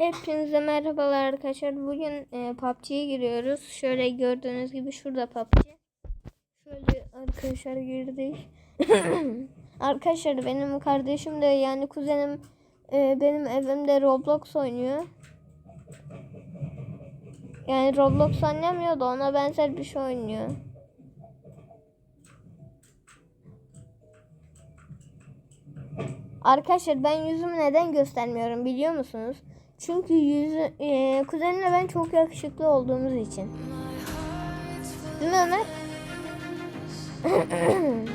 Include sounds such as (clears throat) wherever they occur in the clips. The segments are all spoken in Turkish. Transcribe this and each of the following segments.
Hepinize merhabalar arkadaşlar. Bugün e, PUBG'ye giriyoruz. Şöyle gördüğünüz gibi şurada PUBG. Şöyle arkadaşlar girdik. (coughs) arkadaşlar benim kardeşim de yani kuzenim e, benim evimde Roblox oynuyor. Yani Roblox oynamıyor da ona benzer bir şey oynuyor. Arkadaşlar ben yüzümü neden göstermiyorum biliyor musunuz? Çünkü yüzü e, kuzenimle ben çok yakışıklı olduğumuz için. Değil mi Ömer? (clears throat)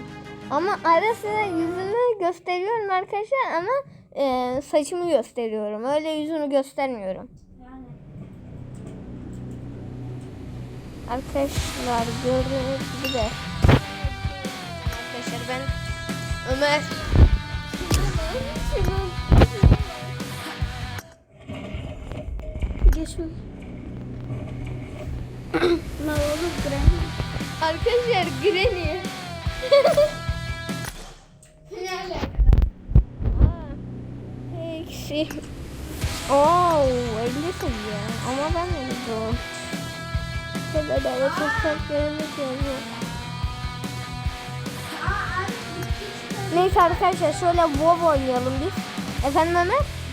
ama ara sıra yüzümü gösteriyorum arkadaşlar ama e, saçımı gösteriyorum. Öyle yüzünü göstermiyorum. Arkadaşlar gördüğünüz gibi de Arkadaşlar ben Ömer Geçme. (coughs) Ne olur Granny. Arkadaşlar Granny. (laughs) Ne alaka? Aa, Eksi. Oo, 50 seviye. Ama ben de zor. Şöyle böyle çok çok abi bitti Neyse arkadaşlar şöyle WoW oynayalım biz. Efendim Ömer?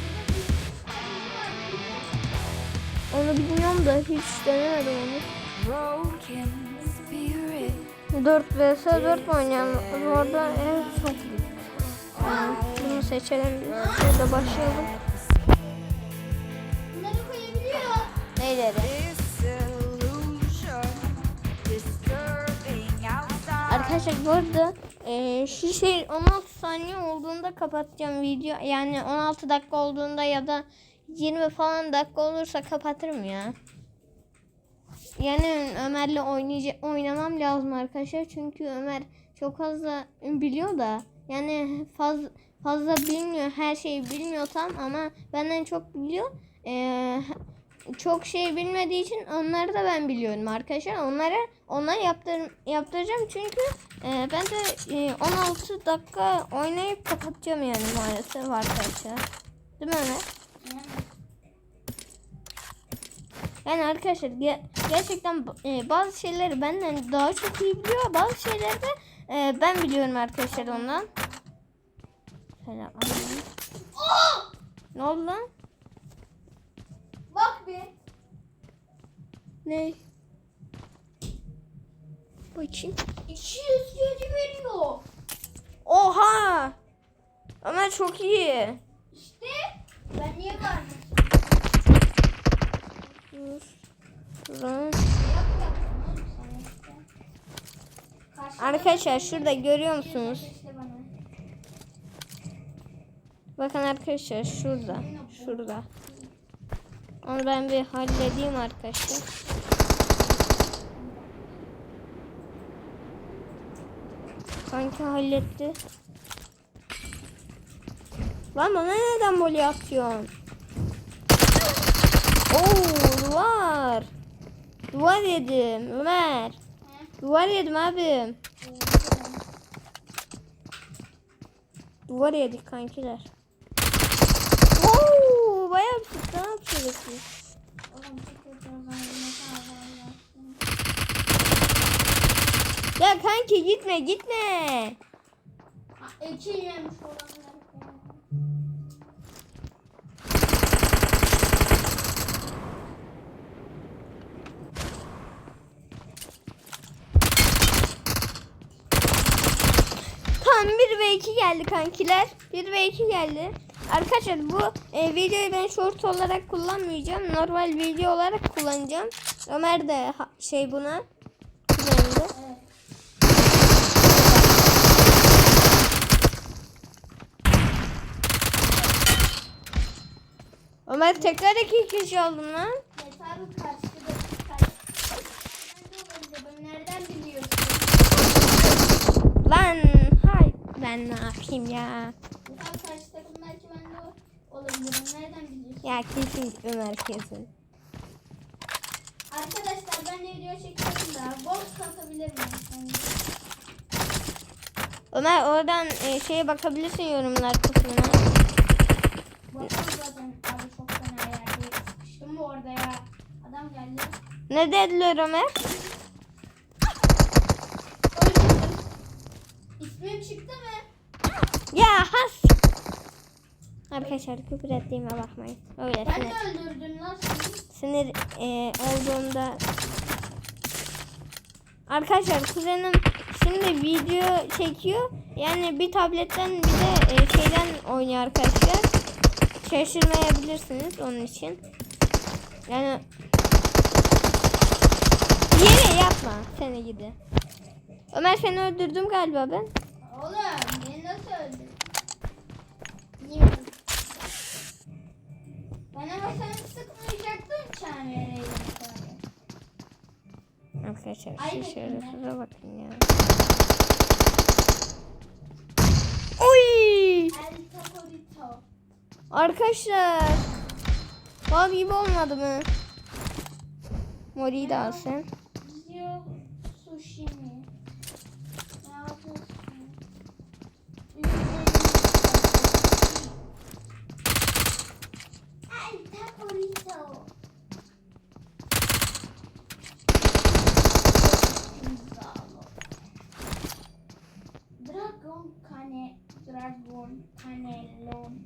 Onu bilmiyorum da hiç denemedim onu. broken spirit. 4 vs 4 mu oynayalım? Orada en çok Tamam, bunu seçelim. Şöyle başlayalım. Bunları koyabiliyor. Neyleri? Arkadaşlar bu arada e, şu şey 16 saniye olduğunda kapatacağım video. Yani 16 dakika olduğunda ya da 20 falan dakika olursa kapatırım ya. Yani Ömer'le oynayacak oynamam lazım arkadaşlar. Çünkü Ömer çok fazla biliyor da yani fazla fazla bilmiyor. Her şeyi bilmiyor tam ama benden çok biliyor. Ee, çok şey bilmediği için onları da ben biliyorum arkadaşlar. Onlara ona yaptır, yaptıracağım çünkü e, ben de e, 16 dakika oynayıp kapatacağım yani maalesef arkadaşlar. Değil mi Ömer? Yani arkadaşlar ge- gerçekten e, bazı şeyleri benden daha çok iyi biliyor. Bazı şeyleri de e, ben biliyorum arkadaşlar ondan. Selam. Ne oldu lan? Bak bir. Ne? Bakayım. 200 yedi veriyor. Oha! Ömer çok iyi. İşte ben niye vardım? Arkadaşlar şurada görüyor musunuz? Bakın arkadaşlar şurada. Şurada. Onu ben bir halledeyim arkadaşlar. Sanki halletti. Lan bana neden böyle atıyorsun? Oo duvar. Duvar yedim Ömer. Duvar yedim abim. Duvar yedik kankiler. Oo bayağı bir sık. Ne yapıyoruz biz? Ya kanki gitme gitme. İki yemiş olanlar. Tam 1 ve 2 geldi kankiler. 1 ve 2 geldi. Arkadaşlar bu e, videoyu ben short olarak kullanmayacağım. Normal video olarak kullanacağım. Ömer de şey buna kullandı. Evet. Ömer tekrar iki kişi aldım lan. Nereden biliyorsun? Lan ben ne yapayım ya. Tam karşı takımlar ki ben de o- olabilirim. Nereden biliyorsun? Ya kesin Ömer kesin. Arkadaşlar ben de video çekiyorum da box katabilir miyim? Ömer oradan e, şeye bakabilirsin yorumlar kısmına. Bakalım zaten abi çok fena yer değil. Adam geldi. Ne dediler Ömer? Öldürdüm. İsmim çıktı mı? Ya has. Arkadaşlar küfür ettiğime bakmayın. Öyle Ben sinir, de öldürdüm lan seni. sinir e, olduğunda. Arkadaşlar kuzenim şimdi video çekiyor. Yani bir tabletten bir de e, şeyden oynuyor arkadaşlar. Şaşırmayabilirsiniz onun için. Yani Yine yapma seni gidi. Ömer seni öldürdüm galiba ben. Oğlum beni nasıl öldürdün? Bilmiyorum. Ama sen sıkmayacaktın çembereyle. Arkadaşlar şu şerefsize bakın ya. Oy! Arkadaşlar. Bal gibi olmadı mı? Mori'yi de al sen. Zio sushi mi? Ne yapıyorsun? El Taporito. Dragon cane, dragon canelon.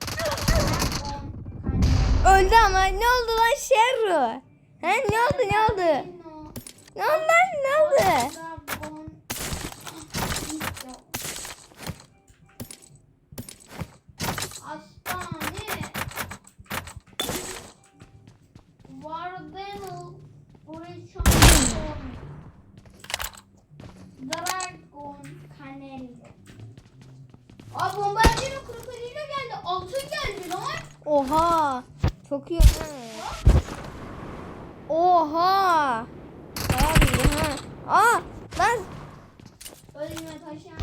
Dragon canelon. Öldü ama ne oldu lan Sherru? He ne oldu ne oldu? Ne oldu lan ne oldu? Dragon. Hastane. Vardel. Buruşan. Dragon Canel. Aa bombardino krokodilo geldi. Altın geldi lan. Oha. Çok iyi. ha. Oha. İyi ha. Aa lan Ölme paşam.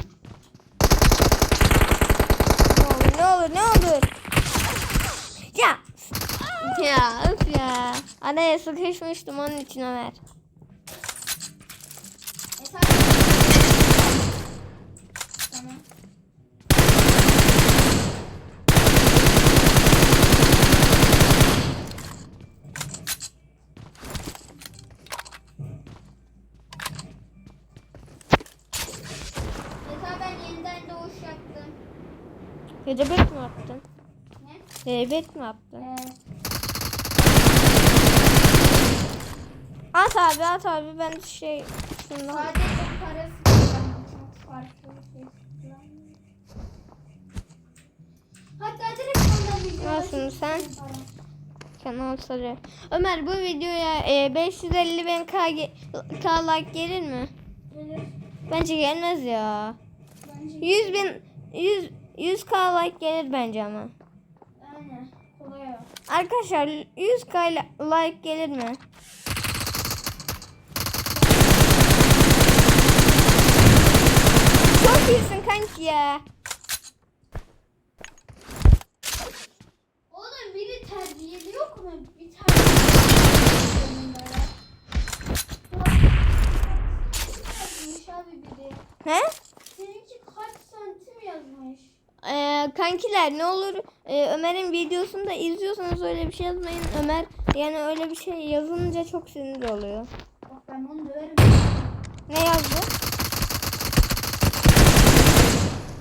Ne olur ne olur ne olur. Ya. Ya öf ya. Araya sıkışmıştım onun için Ömer. Esas. Tamam. Mesela ben yeniden doğuş yaptım. Hedebet mi yaptın? Ne? Hedebet mi yaptın? Ee, At abi at abi ben şey şundan. sadece parası. Çok farklı şey. Hatta direkt ondan şunu sen. Kanal sarı. Ömer bu videoya e, 550 bin K, K like gelir mi? Gelir. Bence gelmez ya. Bence 100 bin 100 100 K like gelir bence ama. aynen. Kolay. Arkadaşlar 100 K li- like gelir mi? Çok iyisin kanki ya. Oğlum biri terbiyeli yok mu? Bir terbiyeli böyle. Ee, kankiler ne olur e, Ömer'in videosunu da izliyorsanız öyle bir şey yazmayın. Ömer yani öyle bir şey yazınca çok sinir oluyor. Bak ben bunu döverim. Ne yazdı?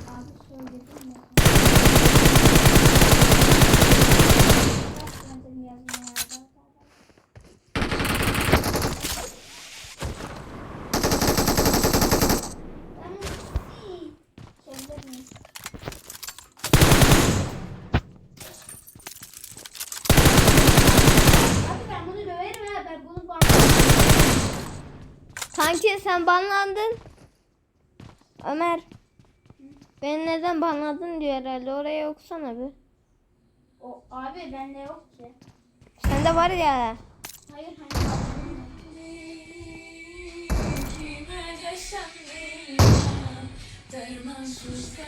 Abi söyledim ya. sen banlandın. Ömer. Beni neden banladın diyor herhalde. Oraya okusana bir. O, abi bende yok ki. Sende var ya. Hayır hani. Dermansız?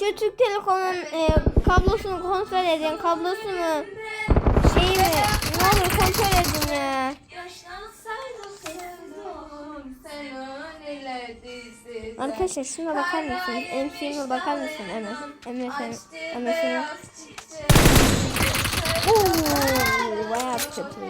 Şu Türk Telekom'un e, kablosunu kontrol edin. Kablosunu şey mi? Ne olur kontrol edin ya. Arkadaşlar şuna bakar mısınız? MC'me bakar mısın? MS, MS'e, MS'e. Ooo bayağı kötü.